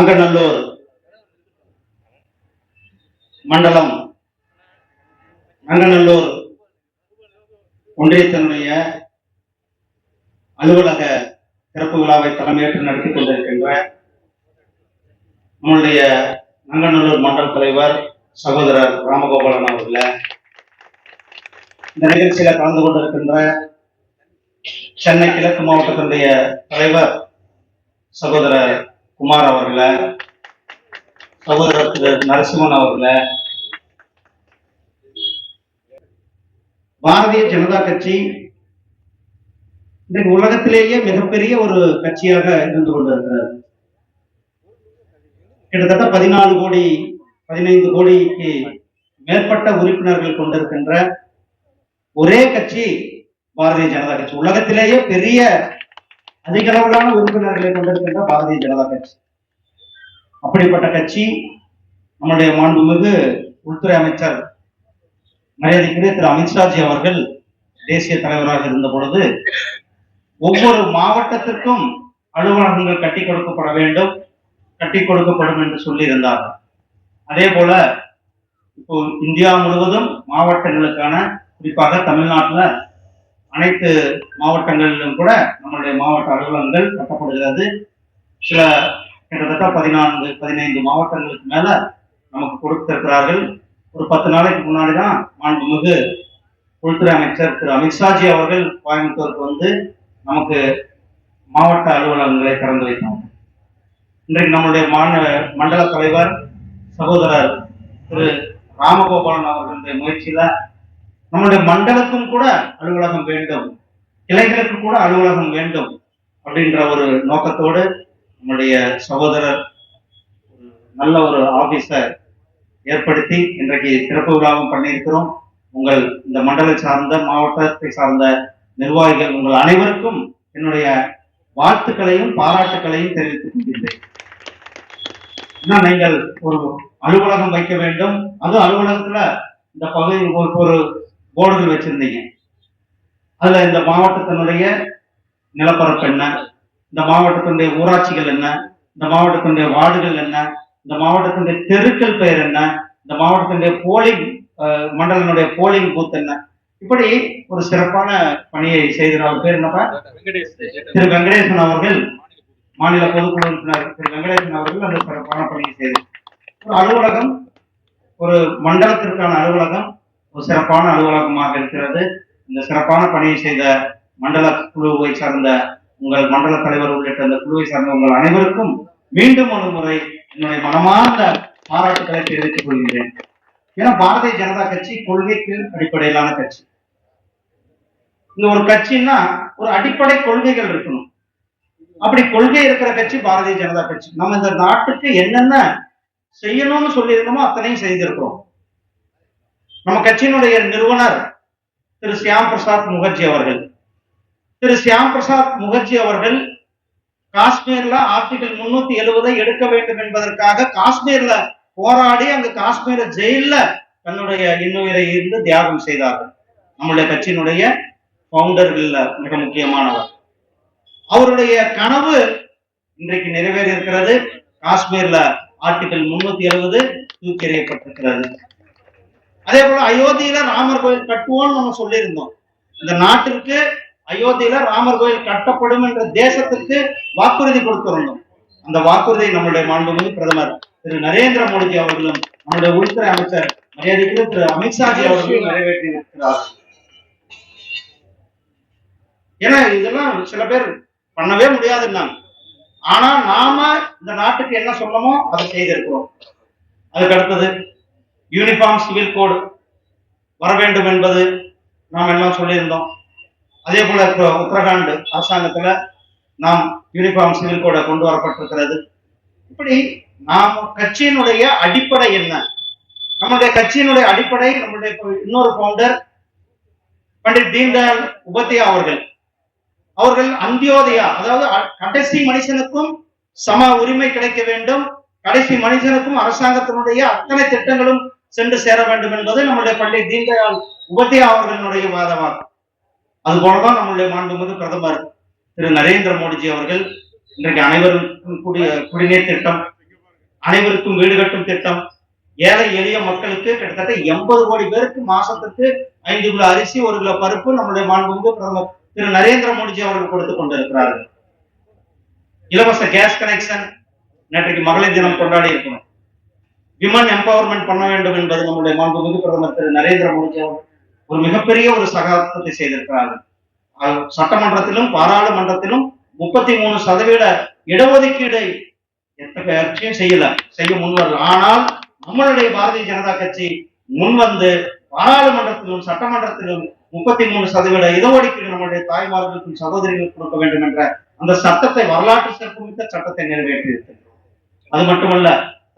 அங்கநல்லூர் மண்டலம். அங்கநல்லூர் ஒன்றியத்தினுடைய அலுவலக திறப்பு விழாவை தலைமையேற்று நடத்தி கொண்டிருக்கின்ற நம்மளுடைய நங்கநல்லூர் மண்டல தலைவர் சகோதரர் ராமகோபாலன் அவர்களே இந்த நிகழ்ச்சியில கலந்து கொண்டிருக்கின்ற சென்னை கிழக்கு மாவட்டத்தினுடைய தலைவர் சகோதரர் குமார் அவர்கள சகோதரர் திரு நரசிம்மன் அவர்கள பாரதிய ஜனதா கட்சி இன்றைக்கு உலகத்திலேயே மிகப்பெரிய ஒரு கட்சியாக இருந்து கொண்டிருக்கிறது. கிட்டத்தட்ட பதினாலு கோடி பதினைந்து கோடிக்கு மேற்பட்ட உறுப்பினர்கள் கொண்டிருக்கின்ற ஒரே கட்சி பாரதிய ஜனதா கட்சி. உலகத்திலேயே பெரிய அதிக அளவிலான உறுப்பினர்களை கொண்டிருக்கின்ற பாரதிய ஜனதா கட்சி. அப்படிப்பட்ட கட்சி நம்முடைய மாண்புமிகு உள்துறை அமைச்சர் மரியாதைக்குரிய திரு அமித்ஷாஜி அவர்கள் தேசிய தலைவராக இருந்த பொழுது ஒவ்வொரு மாவட்டத்திற்கும் அலுவலகங்கள் கட்டி கொடுக்கப்பட வேண்டும் கட்டி கொடுக்கப்படும் என்று சொல்லியிருந்தார் அதே போல இப்போ இந்தியா முழுவதும் மாவட்டங்களுக்கான குறிப்பாக தமிழ்நாட்டுல அனைத்து மாவட்டங்களிலும் கூட நம்மளுடைய மாவட்ட அலுவலகங்கள் கட்டப்படுகிறது. சில கிட்டத்தட்ட பதினான்கு பதினைந்து மாவட்டங்களுக்கு மேல நமக்கு கொடுத்திருக்கிறார்கள். ஒரு பத்து நாளைக்கு முன்னாடி தான் மாண்புமிகு உள்துறை அமைச்சர் திரு அமித்ஷாஜி அவர்கள் கோயம்புத்தூருக்கு வந்து நமக்கு மாவட்ட அலுவலகங்களை திறந்து வைத்தாங்க இன்றைக்கு நம்மளுடைய மாநில மண்டல தலைவர் சகோதரர் திரு ராமகோபாலன் அவர்களுடைய முயற்சியில நம்முடைய மண்டலத்தும் கூட அலுவலகம் வேண்டும். கிளைகளுக்கு கூட அலுவலகம் வேண்டும் அப்படின்ற ஒரு நோக்கத்தோடு நம்முடைய சகோதரர் நல்ல ஒரு ஆபீஸை ஏற்படுத்தி இன்றைக்கு திறப்பு விழாவும் பண்ணியிருக்கிறோம். உங்கள் இந்த மண்டல சார்ந்த மாவட்டத்தை சார்ந்த நிர்வாகிகள் உங்கள் அனைவருக்கும் என்னுடைய வாழ்த்துக்களையும் பாராட்டுக்களையும் தெரிவித்துக் கொள்கின்றேன். இன்னும் நீங்கள் ஒரு அலுவலகம் வைக்க வேண்டும்? அது அலுவலகத்துல இந்த பகுதி ஒரு ஒரு போர்டுகள் வச்சிருந்தீங்க. அதுல இந்த மாவட்டத்தினுடைய நிலப்பரப்பு என்ன? இந்த மாவட்டத்தினுடைய ஊராட்சிகள் என்ன? இந்த மாவட்டத்தினுடைய வார்டுகள் என்ன? இந்த மாவட்டத்தினுடைய தெருக்கள் பெயர் என்ன? இந்த மாவட்டத்தினுடைய போலிங் மண்டலனுடைய போலிங் பூத் என்ன? இப்படி ஒரு சிறப்பான பணியை செய்த அவர் பேர் என்னப்பா? திரு வெங்கடேசன் அவர்கள் மாநில பொதுக்குழு உறுப்பினர் திரு வெங்கடேசன் அவர்கள் அந்த சிறப்பான பணியை செய்தார் ஒரு அலுவலகம் ஒரு மண்டலத்திற்கான அலுவலகம் ஒரு சிறப்பான அலுவலகமாக இருக்கிறது. இந்த சிறப்பான பணியை செய்த மண்டல குழுவை சார்ந்த உங்கள் மண்டல தலைவர் உள்ளிட்ட அந்த குழுவை சார்ந்த உங்கள் அனைவருக்கும் மீண்டும் ஒரு முறை என்னுடைய மனமார்ந்த பாராட்டுகளை தெரிவித்துக் கொள்கிறேன். ஏன்னா பாரதிய ஜனதா கட்சி கொள்கைக்கு அடிப்படையிலான கட்சி. இங்க ஒரு கட்சின்னா ஒரு அடிப்படை கொள்கைகள் இருக்கணும். அப்படி கொள்கை இருக்கிற கட்சி பாரதிய ஜனதா கட்சி. நம்ம இந்த நாட்டுக்கு என்னென்ன செய்யணும்னு சொல்லியிருக்கோமோ அத்தனையும் செய்திருக்கிறோம். நம்ம கட்சியினுடைய நிறுவனர் திரு சியாம் பிரசாத் முகர்ஜி அவர்கள். திரு சியாம் பிரசாத் முகர்ஜி அவர்கள் காஷ்மீர்ல ஆர்டிகல் முன்னூத்தி எழுபதை எடுக்க வேண்டும் என்பதற்காக காஷ்மீர்ல போராடி அங்கு காஷ்மீர ஜெயில்ல தன்னுடைய இன்னுயிரை இருந்து தியாகம் செய்தார்கள். நம்முடைய கட்சியினுடைய பவுண்டர்கள்ல மிக முக்கியமானவர். அவருடைய கனவு இன்றைக்கு நிறைவேறி இருக்கிறது காஷ்மீர்ல ஆர்டிகல் முன்னூத்தி எழுபது தூக்கி எறியப்பட்டிருக்கிறது. அதே போல அயோத்தியில ராமர் கோயில் கட்டுவோம்னு நம்ம சொல்லியிருந்தோம். இந்த நாட்டிற்கு அயோத்தியில ராமர் கோயில் கட்டப்படும் என்ற தேசத்திற்கு வாக்குறுதி கொடுத்திருந்தோம். அந்த வாக்குறுதியை நம்முடைய மாண்புமிகு பிரதமர் திரு நரேந்திர மோடிஜி அவர்களும் நம்முடைய உள்துறை அமைச்சர் மரியாதைக்குரிய திரு அமித்ஷாஜி அவர்களும் நிறைவேற்றியிருக்கிறார் ஏன்னா இதெல்லாம் சில பேர் பண்ணவே முடியாதுன்னாங்க ஆனா நாம இந்த நாட்டுக்கு என்ன சொல்லமோ அதை செய்திருக்கிறோம். அதுக்கு அடுத்தது யூனிஃபார்ம் சிவில் கோடு வர வேண்டும் என்பது நாம் எல்லாம் சொல்லியிருந்தோம். அதே போல உத்தரகாண்ட் அரசாங்கத்துல நாம் யூனிஃபார்ம் சிவில் கோடை கொண்டு வரப்பட்டிருக்கிறது. இப்படி நாம் கட்சியினுடைய அடிப்படை என்ன? நம்முடைய கட்சியினுடைய அடிப்படை நம்முடைய இன்னொரு பவுண்டர் பண்டிட் தீன்தயாள் உபத்தியா அவர்கள். அவர்கள் அந்தியோதயா அதாவது அ- கடைசி மனுஷனுக்கும் சம உரிமை கிடைக்க வேண்டும். கடைசி மனுஷனுக்கும் அரசாங்கத்தினுடைய அத்தனை திட்டங்களும் சென்று சேர வேண்டும் என்பது நம்முடைய பள்ளி தீன்தயாள் உபாத்யா அவர்களுடைய வாதமாகும் அது போலதான் நம்முடைய மாண்புமிகு பிரதமர் திரு நரேந்திர மோடிஜி அவர்கள் இன்றைக்கு அனைவருக்கும் குடி குடிநீர் திட்டம் அனைவருக்கும் வீடு கட்டும் திட்டம் ஏழை எளிய மக்களுக்கு கிட்டத்தட்ட எண்பது கோடி பேருக்கு மாசத்துக்கு ஐந்து கிலோ அரிசி ஒரு கிலோ பருப்பு நம்முடைய மாண்புமிகு பிரதமர் திரு நரேந்திர மோடிஜி அவர்கள் கொடுத்து கொண்டிருக்கிறார்கள். இலவச கேஸ் கனெக்ஷன் நேற்றைக்கு மகளிர் தினம் கொண்டாடி இருக்கணும். விமன் எம்பவர்மெண்ட் பண்ண வேண்டும் என்பது நம்முடைய மாண்புமிகு பிரதமர் திரு நரேந்திர மோடிஜி அவர்கள் ஒரு மிகப்பெரிய ஒரு சகாப்தத்தை செய்திருக்கிறார்கள். சட்டமன்றத்திலும் பாராளுமன்றத்திலும் முப்பத்தி மூணு சதவீத இடஒதுக்கீடை எந்த கட்சியும் செய்யல செய்ய முன்வரல ஆனால் நம்மளுடைய பாரதிய ஜனதா கட்சி முன்வந்து பாராளுமன்றத்திலும் சட்டமன்றத்திலும் முப்பத்தி மூணு சதவீத இடஒதுக்கீடு நம்முடைய தாய்மார்களுக்கும் சகோதரிகளுக்கு கொடுக்க வேண்டும் என்ற அந்த சட்டத்தை வரலாற்று சிறப்புமிக்க சட்டத்தை நிறைவேற்றி அது மட்டுமல்ல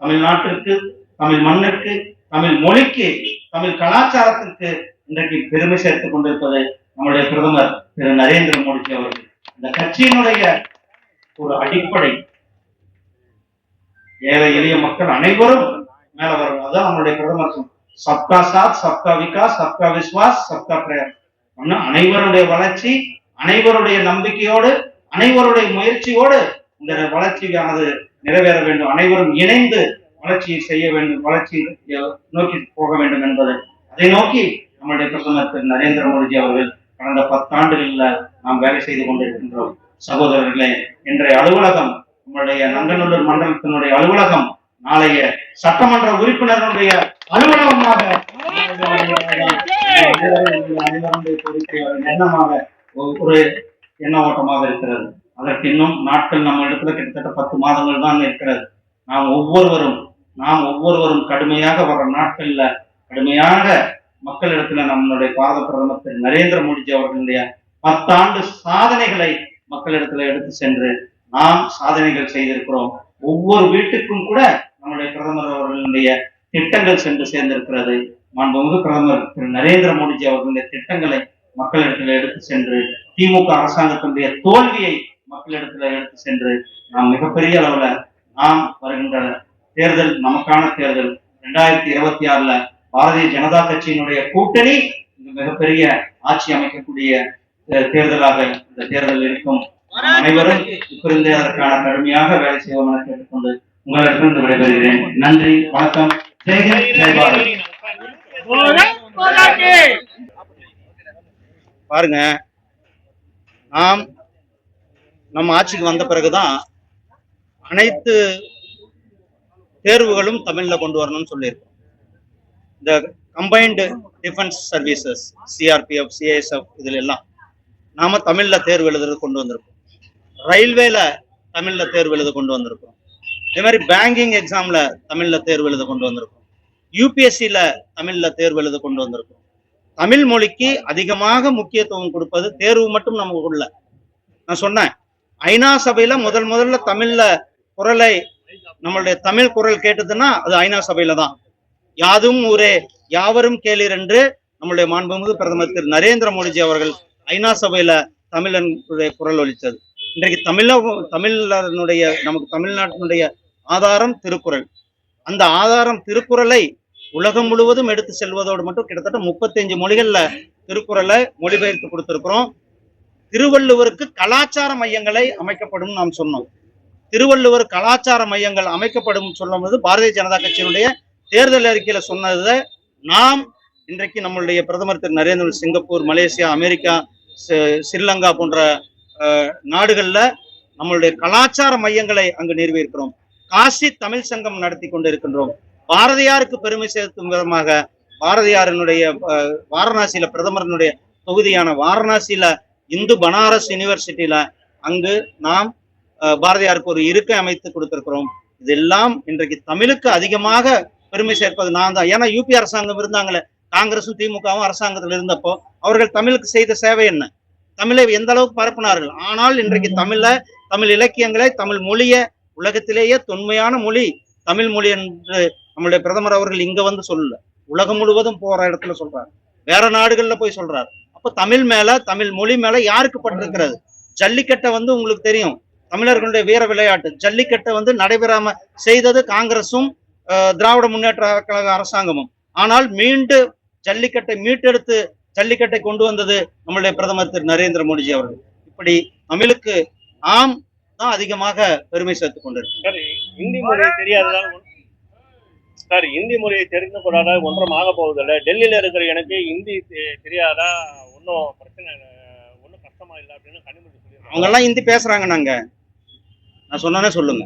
தமிழ்நாட்டிற்கு தமிழ் மண்ணுக்கு தமிழ் மொழிக்கு தமிழ் கலாச்சாரத்திற்கு இன்றைக்கு பெருமை சேர்த்துக் கொண்டிருப்பது நம்முடைய பிரதமர் திரு. நரேந்திர மோடிஜி அவர்கள் இந்த கட்சியினுடைய ஒரு அடிப்படை ஏழை எளிய மக்கள் அனைவரும் மேல வரும் அதான் நம்மளுடைய பிரதமர் சப்கா சாத் சப்கா விகாஸ் சப்கா விஸ்வாஸ் சப்கா பிரயாஸ் அனைவருடைய வளர்ச்சி அனைவருடைய நம்பிக்கையோடு அனைவருடைய முயற்சியோடு இந்த வளர்ச்சியானது நிறைவேற வேண்டும். அனைவரும் இணைந்து வளர்ச்சியை செய்ய வேண்டும். வளர்ச்சி நோக்கி போக வேண்டும் என்பது. அதை நோக்கி நம்முடைய பிரதமர் திரு. நரேந்திர மோடிஜி அவர்கள் கடந்த பத்தாண்டுகளில் நாம் வேலை செய்து கொண்டிருக்கின்றோம். சகோதரர்களே இன்றைய அலுவலகம் நம்முடைய நங்கநல்லூர் மண்டலத்தினுடைய அலுவலகம் நாளைய சட்டமன்ற உறுப்பினர்களுடைய அலுவலகமாக எண்ணமாக ஒரு- ஒரு எண்ண ஓட்டமாக இருக்கிறது. அதற்கு இன்னும் நாட்கள் நம்ம இடத்துல கிட்டத்தட்ட பத்து மாதங்கள் தான் இருக்கிறது. நாம் ஒவ்வொருவரும் நாம் ஒவ்வொருவரும் கடுமையாக வர நாட்கள்ல கடுமையாக மக்களிடத்துல நம்மளுடைய பாரத பிரதமர் திரு நரேந்திர மோடிஜி அவர்களுடைய பத்தாண்டு சாதனைகளை மக்களிடத்துல எடுத்து சென்று நாம் சாதனைகள் செய்திருக்கிறோம். ஒவ்வொரு வீட்டுக்கும் கூட நம்முடைய பிரதமர் அவர்களுடைய திட்டங்கள் சென்று சேர்ந்திருக்கிறது. மாண்புமிகு பிரதமர் திரு நரேந்திர மோடிஜி அவர்களுடைய திட்டங்களை மக்களிடத்துல எடுத்து சென்று திமுக அரசாங்கத்தினுடைய தோல்வியை மக்களிடத்துல எடுத்து சென்று நாம் மிகப்பெரிய அளவுல நாம் வருகின்ற தேர்தல் நமக்கான தேர்தல் ரெண்டாயிரத்தி இருபத்தி ஆறுல பாரதிய ஜனதா கட்சியினுடைய கூட்டணி மிகப்பெரிய ஆட்சி அமைக்கக்கூடிய தேர்தலாக இந்த தேர்தல் இருக்கும். அனைவரும் இப்பருந்தே அதற்கான கடுமையாக வேலை செய்வோம் என கேட்டுக்கொண்டு உங்களிடமிருந்து விடைபெறுகிறேன். நன்றி வணக்கம். பாருங்க நாம் நம்ம ஆட்சிக்கு வந்த பிறகுதான் அனைத்து தேர்வுகளும் தமிழ்ல கொண்டு வரணும்னு சொல்லியிருக்கோம். இந்த combined defence services CRPF CISF இதுல எல்லாம் நாம தமிழ்ல தேர்வு எழுதுறது கொண்டு வந்திருக்கோம். ரயில்வேல தமிழ்ல தேர்வு எழுத கொண்டு வந்திருக்கோம். இதே மாதிரி பேங்கிங் எக்ஸாம்ல தமிழ்ல தேர்வு எழுத கொண்டு வந்திருக்கோம். யூபிஎஸ்சில தமிழ்ல தேர்வு எழுத கொண்டு வந்திருக்கோம். தமிழ் மொழிக்கு அதிகமாக முக்கியத்துவம் கொடுப்பது தேர்வு மட்டும் நமக்கு உள்ள நான் சொன்னேன் ஐநா சபையில முதல் முதல்ல தமிழ்ல குரலை நம்மளுடைய தமிழ் குரல் கேட்டதுன்னா அது ஐநா சபையில தான். யாதும் ஊரே யாவரும் கேளீர் என்று நம்மளுடைய மாண்புமிகு பிரதமர் திரு நரேந்திர மோடிஜி அவர்கள் ஐநா சபையில தமிழனுடைய குரல் ஒலித்தது. இன்றைக்கு தமிழ தமிழனுடைய நமக்கு தமிழ்நாட்டினுடைய ஆதாரம் திருக்குறள். அந்த ஆதாரம் திருக்குறளை உலகம் முழுவதும் எடுத்து செல்வதோடு மட்டும் கிட்டத்தட்ட முப்பத்தஞ்சு மொழிகள்ல திருக்குறளை மொழிபெயர்த்து கொடுத்திருக்கிறோம். திருவள்ளுவருக்கு கலாச்சார மையங்களை அமைக்கப்படும் நாம் சொன்னோம். திருவள்ளுவர் கலாச்சார மையங்கள் அமைக்கப்படும் சொல்லும்போது பாரதிய ஜனதா கட்சியினுடைய தேர்தல் அறிக்கையில சொன்னதை நாம் இன்றைக்கு நம்மளுடைய பிரதமர் Thiru Narendra Singapore Malaysia America Sri Lanka போன்ற அஹ், நாடுகள்ல நம்மளுடைய கலாச்சார மையங்களை அங்கு நிறுவியிருக்கிறோம். காசி தமிழ் சங்கம் நடத்தி கொண்டிருக்கின்றோம். பாரதியாருக்கு பெருமை சேர்க்கும் விதமாக பாரதியாரினுடைய வாரணாசியில பிரதமரனுடைய தொகுதியான வாரணாசியில இந்து பனாரஸ் யூனிவர்சிட்டியில அங்கு நாம் பாரதியாருக்கு ஒரு இருக்கை அமைத்து கொடுத்திருக்கிறோம். இதெல்லாம் இன்றைக்கு தமிழுக்கு அதிகமாக பெருமை சேர்ப்பது நான் தான். ஏன்னா யூபி அரசாங்கம் இருந்தாங்களே காங்கிரசும் திமுகவும் அரசாங்கத்தில் இருந்தப்போ அவர்கள் தமிழுக்கு செய்த சேவை என்ன? தமிழை எந்த அளவுக்கு பரப்பினார்கள்? ஆனால் இன்றைக்கு தமிழ தமிழ் இலக்கியங்களை தமிழ் மொழிய உலகத்திலேயே தொன்மையான மொழி தமிழ் மொழி என்று நம்முடைய பிரதமர் அவர்கள் இங்க வந்து சொல்லல. உலகம் முழுவதும் போற இடத்துல சொல்றாரு. வேற நாடுகள்ல போய் சொல்றாரு. அப்ப தமிழ் மேல தமிழ் மொழி மேல யாருக்கு பட்டிருக்கிறது? ஜல்லிக்கட்டை வந்து உங்களுக்கு தெரியும். தமிழர்களுடைய வீர விளையாட்டு. ஜல்லிக்கட்டை வந்து நடைபெறாம செய்தது காங்கிரசும் திராவிட முன்னேற்ற கழக அரசாங்கமும். ஆனால் மீண்டு ஜல்லிக்கட்டை மீட்டெடுத்து ஜல்லிக்கட்டை கொண்டு வந்தது நம்மளுடைய பிரதமர் திரு. நரேந்திர மோடிஜி அவர்கள். இப்படி தமிழுக்கு ஆம் தான் அதிகமாக பெருமை சேர்த்துக் கொண்டிருக்கிறார் ஹிந்தி இந்தி மொழி தெரியாததால் சார் இந்தி மொழியை தெரிந்து கொள்ளாத? ஒன்றும் ஆக போவதில்லை. டெல்லியில இருக்கிற எனக்கு இந்தி தெரியாதா? ஒன்றும் பிரச்சனை ஒன்றும் கஷ்டமா இல்லை அப்படின்னு கனிமொழி அவங்க சொல்லியிருக்காங்க. எல்லாம் ஹிந்தி பேசுறாங்க நாங்க. நான் சொன்னானே சொல்லுங்க.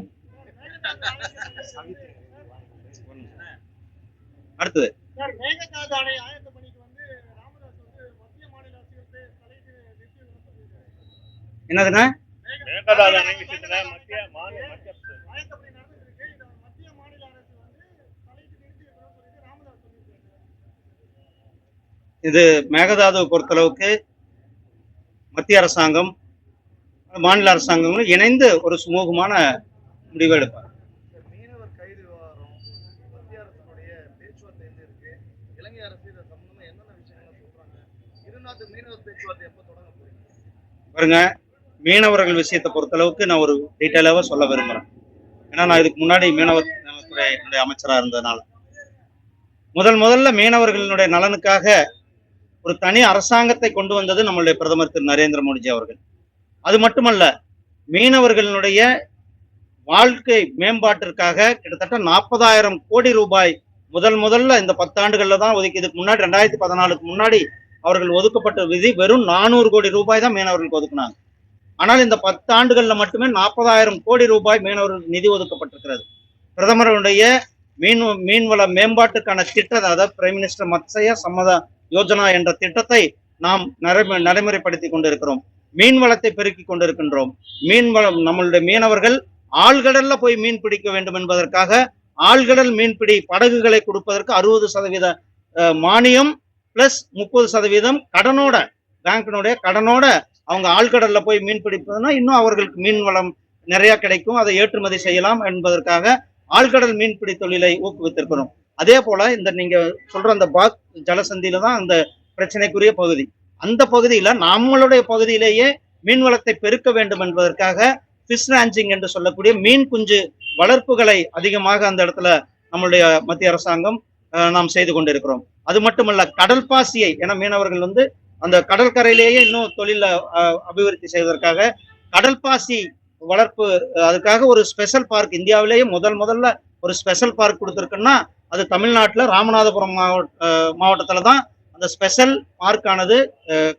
அடுத்தது. சார் மேகதாது அணை ஆயத்த பணிக்கு வந்து ராமதாஸ் வந்து மத்திய மாநில அரசுகளுக்கு தலையிட்டு நிறுத்தி விடப்பட்டிருக்கு. என்னதுன்னா மேகதாது அணை விஷயத்துல மத்திய மாநில மத்திய அரசு ஆயத்த பணி நடந்துட்டு இருக்கு இதை மத்திய மாநில அரசு வந்து தலையிட்டு நிறுத்தி வைக்கணும்னு சொல்லிட்டு ராமதாஸ் சொல்லியிருக்காரு இது மேகதாதுவை பொறுத்தளவுக்கு மத்திய அரசாங்கம் மாநில அரசாங்கங்களும் இணைந்து ஒரு சுமூகமான முடிவு போறீங்க? பாருங்க மீனவர்கள் விஷயத்தை பொறுத்தளவுக்கு நான் ஒரு டீட்டெயிலாக சொல்ல விரும்புறேன். ஏன்னா நான் இதுக்கு முன்னாடி மீனவர் நலத்துறை அமைச்சராக இருந்ததுனால. முதல் முதல்ல மீனவர்களுடைய நலனுக்காக ஒரு தனி அரசாங்கத்தை கொண்டு வந்தது நம்மளுடைய பிரதமர் திரு நரேந்திர மோடிஜி அவர்கள். அது மட்டுமல்ல மீனவர்களினுடைய வாழ்க்கை மேம்பாட்டிற்காக கிட்டத்தட்ட நாற்பதாயிரம் கோடி ரூபாய் முதல் முதல்ல இந்த பத்தாண்டுகள்ல தான் ஒதுக்கி இதுக்கு முன்னாடி ரெண்டாயிரத்தி பதினாலுக்கு முன்னாடி அவர்கள் ஒதுக்கப்பட்ட விதி வெறும் நானூறு கோடி ரூபாய் தான் மீனவர்களுக்கு ஒதுக்குனாங்க. ஆனால் இந்த பத்தாண்டுகள்ல மட்டுமே நாற்பதாயிரம் கோடி ரூபாய் மீனவர்களுக்கு நிதி ஒதுக்கப்பட்டிருக்கிறது. பிரதமருடைய மீன் மீன்வள மேம்பாட்டுக்கான திட்டத்தை அதாவது பிரைம் மினிஸ்டர் மத்சய சம்மத யோஜனா என்ற திட்டத்தை நாம் நடைமுறைப்படுத்தி கொண்டிருக்கிறோம். மீன் வளத்தை பெருக்கி கொண்டிருக்கின்றோம். மீன் வளம் நம்மளுடைய மீனவர்கள் ஆழ்கடல்ல போய் மீன் பிடிக்க வேண்டும் என்பதற்காக ஆழ்கடல் மீன்பிடி படகுகளை கொடுப்பதற்கு அறுபது சதவீத அஹ், மானியம் பிளஸ் முப்பது சதவீதம் கடனோட பேங்கினுடைய கடனோட அவங்க ஆழ்கடல்ல போய் மீன் பிடிப்பதுன்னா இன்னும் அவர்களுக்கு மீன் வளம் நிறைய கிடைக்கும். அதை ஏற்றுமதி செய்யலாம் என்பதற்காக ஆழ்கடல் மீன்பிடி தொழிலை ஊக்குவித்திருக்கிறோம். அதே போல இந்த நீங்க சொல்ற அந்த பாக் ஜலசந்தியில தான் அந்த பிரச்சனைக்குரிய பகுதி. அந்த பகுதியில நம்மளுடைய பகுதியிலேயே மீன் வளத்தை பெருக்க வேண்டும் என்பதற்காக ஃபிஷ் ராஞ்சிங் என்று சொல்லக்கூடிய மீன் குஞ்சு வளர்ப்புகளை அதிகமாக அந்த இடத்துல நம்மளுடைய மத்திய அரசாங்கம் நாம் செய்து கொண்டிருக்கிறோம். அது மட்டுமல்ல கடல் பாசியை என மீனவர்கள் வந்து அந்த கடற்கரையிலேயே இன்னும் தொழில அபிவிருத்தி செய்வதற்காக கடல் பாசி வளர்ப்பு அதுக்காக ஒரு ஸ்பெஷல் பார்க் இந்தியாவிலேயே முதல் முதல்ல ஒரு ஸ்பெஷல் பார்க் கொடுத்துருக்குன்னா அது தமிழ்நாட்டில் ராமநாதபுரம் மாவட்ட மாவட்டத்தில் தான் அந்த ஸ்பெஷல் பார்க்கானது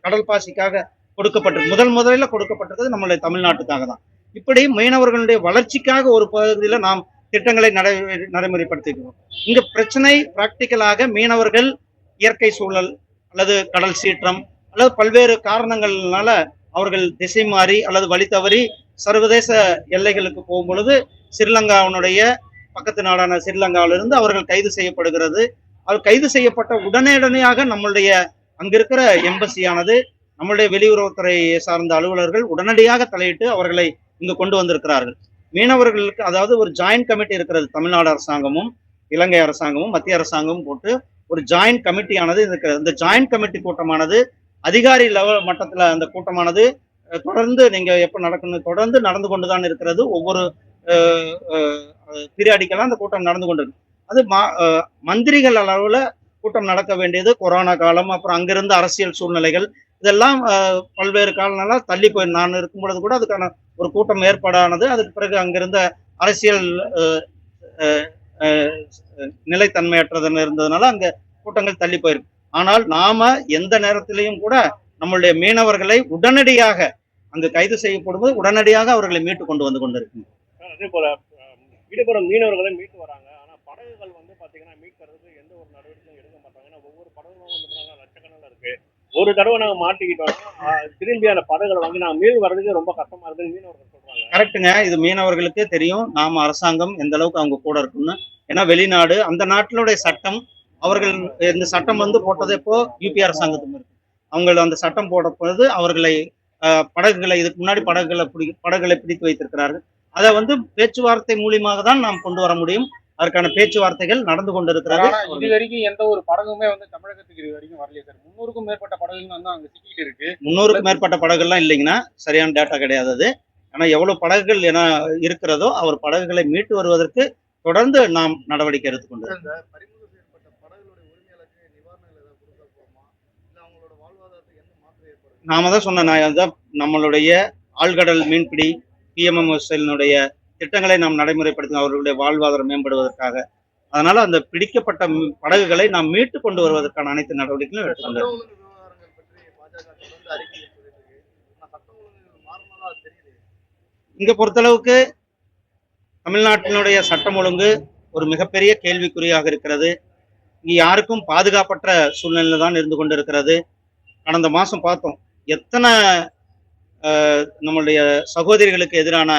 கடல் பாசிக்காக கொடுக்கப்பட்டிருக்கு. முதல் முதலில் கொடுக்கப்பட்டிருக்கிறது நம்மளுடைய தமிழ்நாட்டுக்காக தான் இப்படி மீனவர்களுடைய வளர்ச்சிக்காக ஒரு பகுதியில் நாம் திட்டங்களை நடை நடைமுறைப்படுத்திக்கிறோம் இங்கே பிரச்சனை பிராக்டிக்கலாக மீனவர்கள் இயற்கை சூழல் அல்லது கடல் சீற்றம் அல்லது பல்வேறு காரணங்கள்னால அவர்கள் திசை மாறி அல்லது வழி தவறி சர்வதேச எல்லைகளுக்கு போகும் பொழுது ஸ்ரீலங்காவினுடைய பக்கத்து நாடான ஸ்ரீலங்காவிலிருந்து அவர்கள் கைது செய்யப்படுகிறது. அவர் கைது செய்யப்பட்ட உடனடியாக நம்மளுடைய அங்கிருக்கிற எம்பசியானது நம்மளுடைய வெளியுறவுத்துறை சார்ந்த அலுவலர்கள் உடனடியாக தலையிட்டு அவர்களை இங்கு கொண்டு வந்திருக்கிறார்கள். மீனவர்களுக்கு அதாவது ஒரு ஜாயிண்ட் கமிட்டி இருக்கிறது தமிழ்நாடு அரசாங்கமும் இலங்கை அரசாங்கமும் மத்திய அரசாங்கமும் போட்டு ஒரு ஜாயிண்ட் கமிட்டியானது இருக்கிறது இந்த ஜாயிண்ட் கமிட்டி கூட்டமானது அதிகாரி லெவல் மட்டத்துல அந்த கூட்டமானது தொடர்ந்து நீங்க எப்ப நடக்கணும் தொடர்ந்து நடந்து கொண்டுதான் இருக்கிறது. ஒவ்வொரு பீரியாடிக்கெல்லாம் அந்த கூட்டம் நடந்து கொண்டிருக்கு. அது மா- மந்திரிகள் அளவில் கூட்டம் நடக்க வேண்டியது கொரோனா காலம் அப்புறம் அங்கிருந்த அரசியல் சூழ்நிலைகள் இதெல்லாம் பல்வேறு காலங்களால் தள்ளி போய் நான் இருக்கும் பொழுது கூட அதுக்கான ஒரு கூட்டம் ஏற்பாடானது அதுக்கு பிறகு அங்கிருந்த அரசியல் அஹ், நிலைத்தன்மையற்றது இருந்ததுனால அங்க கூட்டங்கள் தள்ளி போயிருக்கு. ஆனால் நாம எந்த நேரத்திலையும் கூட நம்மளுடைய மீனவர்களை உடனடியாக அங்கு கைது செய்யப்படும்போது உடனடியாக அவர்களை மீட்டு கொண்டு வந்து கொண்டிருக்கு அதே போல ஈடுபடும் மீனவர்களை மீட்டு வராங்க. ஆனால் படகுகள் வந்து பார்த்தீங்கன்னா மீட்கிறதுக்கு எந்த ஒரு நடவடிக்கையும் எடுக்க மாட்டாங்க. ஏன்னா ஒவ்வொரு படகுகளும் வந்து பாத்தீங்கன்னா லட்சக்கணக்கில் இருக்கு. ஒரு தடவை நாங்கள் மாட்டிக்கிட்டோம்னா திரும்பி அந்த படகுகளை வாங்கி நாங்கள் மீன் வர்றதுக்கு ரொம்ப கஷ்டமா இருக்குன்னு மீனவர்கள் சொல்றாங்க. கரெக்டுங்க இது மீனவர்களுக்கே தெரியும். நாம அரசாங்கம் எந்த அளவுக்கு அவங்க கூட இருக்குன்னு ஏன்னா வெளிநாடு அந்த நாட்டினுடைய சட்டம் அவர்கள் இந்த சட்டம் வந்து போட்டதே இப்போ யூபி அரசாங்கத்துக்கு இருக்கு. அவங்க அந்த சட்டம் போட பொழுது அவர்களை படகுகளை இதுக்கு முன்னாடி படகுகளை பிடி படகுகளை பிடித்து வைத்திருக்கிறார்கள். அதை வந்து பேச்சுவார்த்தை மூலியமாக தான் நாம் கொண்டு வர முடியும். அதற்கான பேச்சுவார்த்தைகள் நடந்து கொண்டிருக்கிறது. இது வரைக்கும் எந்த ஒரு படகுமே வந்து தமிழகத்துக்கு இது வரைக்கும் வரலையே சார். முன்னூறுக்கும் மேற்பட்ட படகுகள் வந்து அங்க சிக்கிட்டு இருக்கு. முன்னூறுக்கும் மேற்பட்ட படகுகள்லாம் இல்லைங்கன்னா சரியான டேட்டா கிடையாது அது. ஆனா எவ்வளவு படகுகள் என இருக்கிறதோ அவர் படகுகளை மீட்டு வருவதற்கு தொடர்ந்து நாம் நடவடிக்கை எடுத்துக்கொண்டு இந்த பறிமுதல் செய்யப்பட்ட படகுகளுடைய உரிமையாளருக்கு நிவாரணங்கள் ஏதாவது கொடுக்க போகுமா இல்ல அவங்களோட வாழ்வாதாரத்துக்கு எந்த மாற்றம் ஏற்படும் நாம தான் சொன்ன நான் அதான் நம்மளுடைய ஆழ்கடல் மீன்பிடி பிஎம்எம்எஸ்எல்னுடைய திட்டங்களை நாம் நடைமுறைப்படுத்தி அவர்களுடைய வாழ்வாதாரம் மேம்படுவதற்காக. அதனால அந்த பிடிக்கப்பட்ட படகுகளை நாம் மீட்டு கொண்டு வருவதற்கான அனைத்து நடவடிக்கைகளும் எடுத்துக்கொண்டு சட்ட ஒழுங்கு விவகாரங்கள் பற்றி பாஜக தொடர்ந்து அறிக்கை சொல்லிட்டு இருக்கு ஆனா சட்ட ஒழுங்கு மாறினதா தெரியல இங்க பொறுத்தளவுக்கு தமிழ்நாட்டினுடைய சட்டம் ஒழுங்கு ஒரு மிகப்பெரிய கேள்விக்குறியாக இருக்கிறது. இங்க யாருக்கும் பாதுகாப்பற்ற சூழ்நிலை தான் இருந்து கொண்டிருக்கிறது. கடந்த மாசம் பார்த்தோம். எத்தனை நம்மளுடைய சகோதரிகளுக்கு எதிரான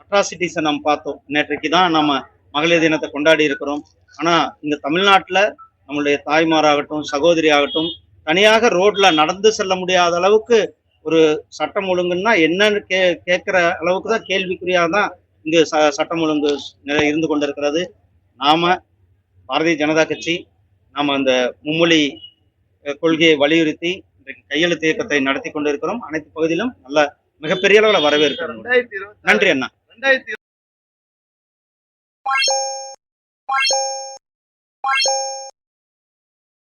அட்ராசிட்டிஸை நாம் பார்த்தோம். நேற்றைக்கு தான் நம்ம மகளிர் தினத்தை கொண்டாடி இருக்கிறோம். ஆனா இந்த தமிழ்நாட்டில் நம்மளுடைய தாய்மாராகட்டும் சகோதரி ஆகட்டும் தனியாக ரோட்ல நடந்து செல்ல முடியாத அளவுக்கு ஒரு சட்டம் ஒழுங்குன்னா என்னன்னு கே கேட்குற அளவுக்கு தான் கேள்விக்குறியாக தான் இங்கு ச சட்டம் ஒழுங்கு நிலை இருந்து கொண்டிருக்கிறது. நாம பாரதிய ஜனதா கட்சி நாம் அந்த மும்மொழி கொள்கையை வலியுறுத்தி இன்றைக்கு கையெழுத்து இயக்கத்தை நடத்தி கொண்டிருக்கிறோம். அனைத்து பகுதியிலும் நல்ல மிகப்பெரிய அளவில் வரவேற்கிறோம். நன்றி அண்ணா. ரெண்டாயிரத்தி